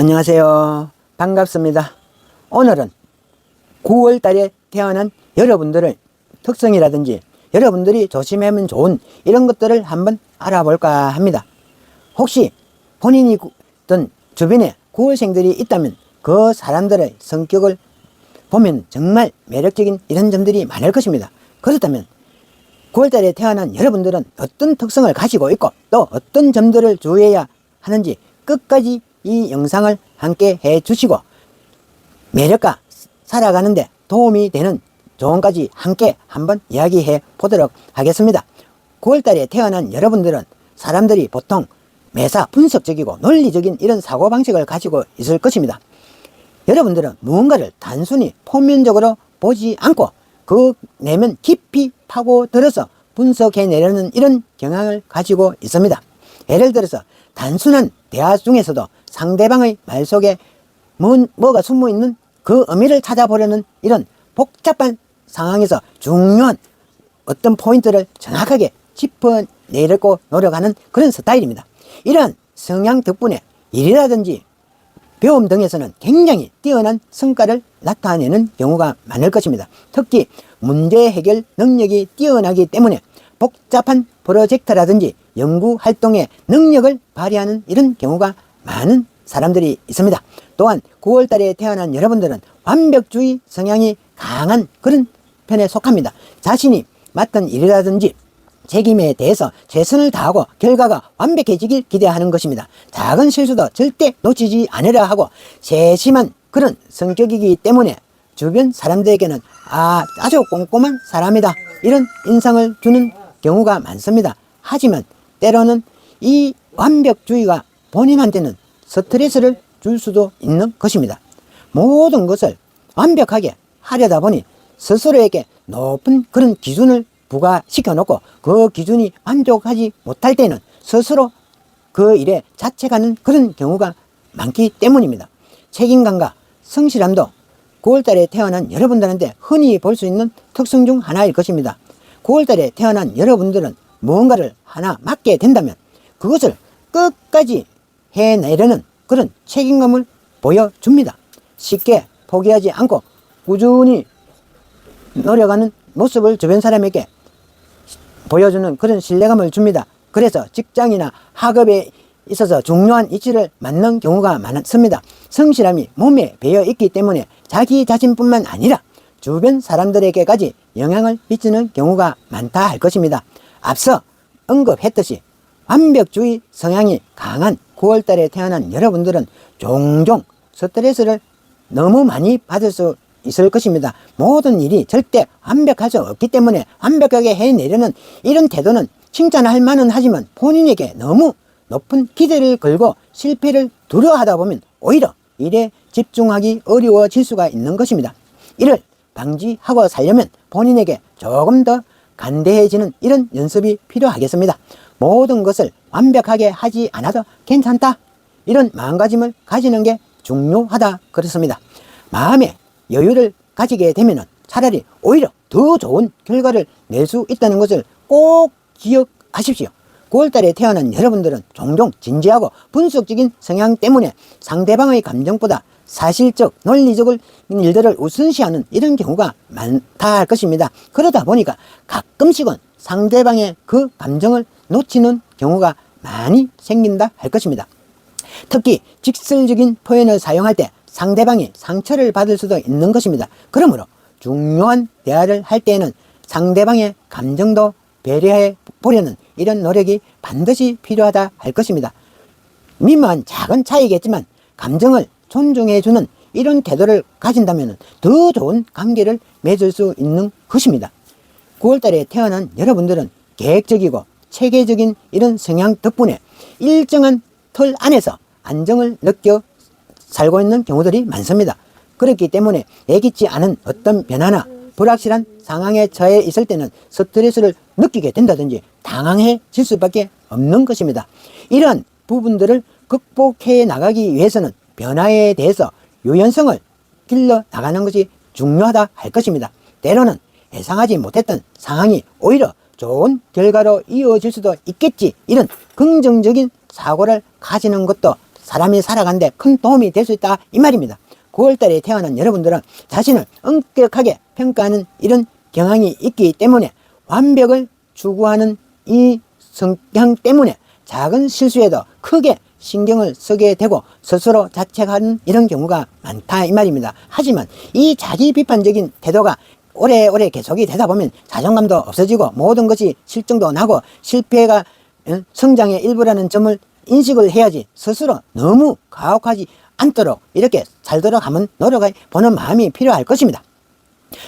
안녕하세요. 반갑습니다. 오늘은 9월 달에 태어난 여러분들의 특성이라든지 여러분들이 조심하면 좋은 이런 것들을 한번 알아볼까 합니다. 혹시 본인이 구- 어떤 주변에 9월생들이 있다면 그 사람들의 성격을 보면 정말 매력적인 이런 점들이 많을 것입니다. 그렇다면 9월달에 태어난 여러분들은 어떤 특성을 가지고 있고 또 어떤 점들을 주의해야 하는지 끝까지 이 영상을 함께 해 주시고 매력과 살아가는데 도움이 되는 조언까지 함께 한번 이야기해 보도록 하겠습니다. 9월달에 태어난 여러분들은 사람들이 보통 매사 분석적이고 논리적인 이런 사고방식을 가지고 있을 것입니다. 여러분들은 무언가를 단순히 표면적으로 보지 않고 그 내면 깊이 파고들어서 분석해내려는 이런 경향을 가지고 있습니다. 예를 들어서 단순한 대화 중에서도 상대방의 말 속에 뭔, 뭐가 숨어 있는 그 의미를 찾아보려는 이런 복잡한 상황에서 중요한 어떤 포인트를 정확하게 짚어내려고 노력하는 그런 스타일입니다. 이러한 성향 덕분에 일이라든지 배움 등에서는 굉장히 뛰어난 성과를 나타내는 경우가 많을 것입니다. 특히 문제 해결 능력이 뛰어나기 때문에 복잡한 프로젝트라든지 연구 활동의 능력을 발휘하는 이런 경우가 많은 사람들이 있습니다. 또한 9월 달에 태어난 여러분들은 완벽주의 성향이 강한 그런 편에 속합니다. 자신이 맡은 일이라든지 책임에 대해서 최선을 다하고 결과가 완벽해지길 기대하는 것입니다. 작은 실수도 절대 놓치지 않으려 하고 세심한 그런 성격이기 때문에 주변 사람들에게는 아 아주 꼼꼼한 사람이다 이런 인상을 주는 경우가 많습니다. 하지만 때로는 이 완벽주의가 본인한테는 스트레스를 줄 수도 있는 것입니다. 모든 것을 완벽하게 하려다 보니 스스로에게 높은 그런 기준을 부과시켜 놓고 그 기준이 만족하지 못할 때는 스스로 그 일에 자책하는 그런 경우가 많기 때문입니다. 책임감과 성실함도 9월달에 태어난 여러분들한테 흔히 볼 수 있는 특성 중 하나일 것입니다. 9월달에 태어난 여러분들은 무언가를 하나 맡게 된다면 그것을 끝까지 해내려는 그런 책임감을 보여줍니다. 쉽게 포기하지 않고 꾸준히 노력하는 모습을 주변 사람에게 보여주는 그런 신뢰감을 줍니다. 그래서 직장이나 학업에 있어서 중요한 이치를 맡는 경우가 많습니다. 성실함이 몸에 배어 있기 때문에 자기 자신뿐만 아니라 주변 사람들에게까지 영향을 미치는 경우가 많다 할 것입니다. 앞서 언급했듯이 완벽주의 성향이 강한 9월 달에 태어난 여러분들은 종종 스트레스를 너무 많이 받을 수 있을 것입니다. 모든 일이 절대 완벽할 수 없기 때문에 완벽하게 해내려는 이런 태도는 칭찬할 만은 하지만 본인에게 너무 높은 기대를 걸고 실패를 두려워하다 보면 오히려 일에 집중하기 어려워질 수가 있는 것입니다. 이를 방지하고 살려면 본인에게 조금 더 간대해지는 이런 연습이 필요하겠습니다. 모든 것을 완벽하게 하지 않아도 괜찮다. 이런 마음가짐을 가지는 게 중요하다 그렇습니다. 마음에 여유를 가지게 되면 차라리 오히려 더 좋은 결과를 낼 수 있다는 것을 꼭 기억하십시오. 9월달에 태어난 여러분들은 종종 진지하고 분석적인 성향 때문에 상대방의 감정보다 사실적, 논리적인 일들을 우선시하는 이런 경우가 많다 할 것입니다. 그러다 보니까 가끔씩은 상대방의 그 감정을 놓치는 경우가 많이 생긴다 할 것입니다. 특히 직설적인 표현을 사용할 때 상대방이 상처를 받을 수도 있는 것입니다. 그러므로 중요한 대화를 할 때에는 상대방의 감정도 배려해 보려는 이런 노력이 반드시 필요하다 할 것입니다. 미묘한 작은 차이겠지만 감정을 존중해주는 이런 태도를 가진다면 더 좋은 관계를 맺을 수 있는 것입니다. 9월달에 태어난 여러분들은 계획적이고 체계적인 이런 성향 덕분에 일정한 틀 안에서 안정을 느껴 살고 있는 경우들이 많습니다. 그렇기 때문에 예기치 않은 어떤 변화나 불확실한 상황에 처해 있을 때는 스트레스를 느끼게 된다든지 당황해질 수밖에 없는 것입니다. 이러한 부분들을 극복해 나가기 위해서는 변화에 대해서 유연성을 길러 나가는 것이 중요하다 할 것입니다. 때로는 예상하지 못했던 상황이 오히려 좋은 결과로 이어질 수도 있겠지. 이런 긍정적인 사고를 가지는 것도 사람이 살아가는데 큰 도움이 될 수 있다 이 말입니다. 9월달에 태어난 여러분들은 자신을 엄격하게 평가하는 이런 경향이 있기 때문에 완벽을 추구하는 이 성향 때문에 작은 실수에도 크게 신경을 쓰게 되고 스스로 자책하는 이런 경우가 많다 이 말입니다. 하지만 이 자기 비판적인 태도가 오래오래 계속이 되다 보면 자존감도 없어지고 모든 것이 실증도 나고 실패가 어, 성장의 일부라는 점을 인식을 해야지 스스로 너무 가혹하지 않도록 이렇게 잘 들어가면 노력해 보는 마음이 필요할 것입니다.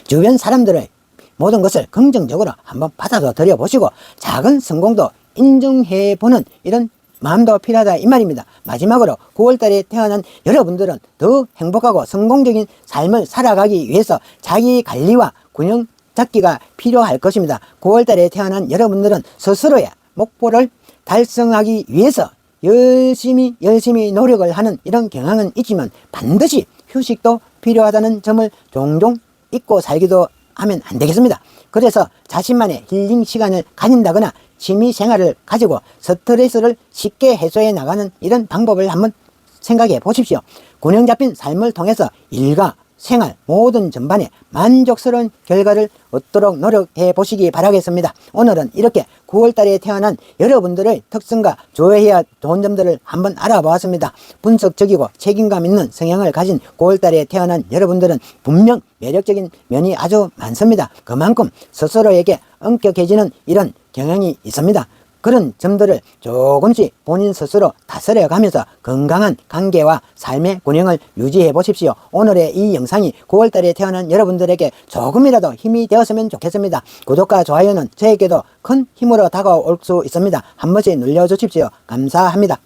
주변 사람들의 모든 것을 긍정적으로 한번 받아들여 보시고 작은 성공도 인정해 보는 이런 마음도 필요하다 이 말입니다. 마지막으로 9월달에 태어난 여러분들은 더 행복하고 성공적인 삶을 살아가기 위해서 자기 관리와 균형 잡기가 필요할 것입니다. 9월달에 태어난 여러분들은 스스로의 목표를 달성하기 위해서 열심히 열심히 노력을 하는 이런 경향은 있지만 반드시 휴식도 필요하다는 점을 종종 잊고 살기도 하면 안 되겠습니다. 그래서 자신만의 힐링 시간을 가진다거나 취미 생활을 가지고 스트레스를 쉽게 해소해 나가는 이런 방법을 한번 생각해 보십시오. 균형 잡힌 삶을 통해서 일과 생활 모든 전반에 만족스러운 결과를 얻도록 노력해 보시기 바라겠습니다. 오늘은 이렇게 9월달에 태어난 여러분들의 특성과 조회해야 좋은 점들을 한번 알아보았습니다. 분석적이고 책임감 있는 성향을 가진 9월달에 태어난 여러분들은 분명 매력적인 면이 아주 많습니다. 그만큼 스스로에게 엄격해지는 이런 경향이 있습니다. 그런 점들을 조금씩 본인 스스로 다스려 가면서 건강한 관계와 삶의 균형을 유지해 보십시오. 오늘의 이 영상이 9월달에 태어난 여러분들에게 조금이라도 힘이 되었으면 좋겠습니다. 구독과 좋아요는 저에게도 큰 힘으로 다가올 수 있습니다. 한 번씩 눌러주십시오. 감사합니다.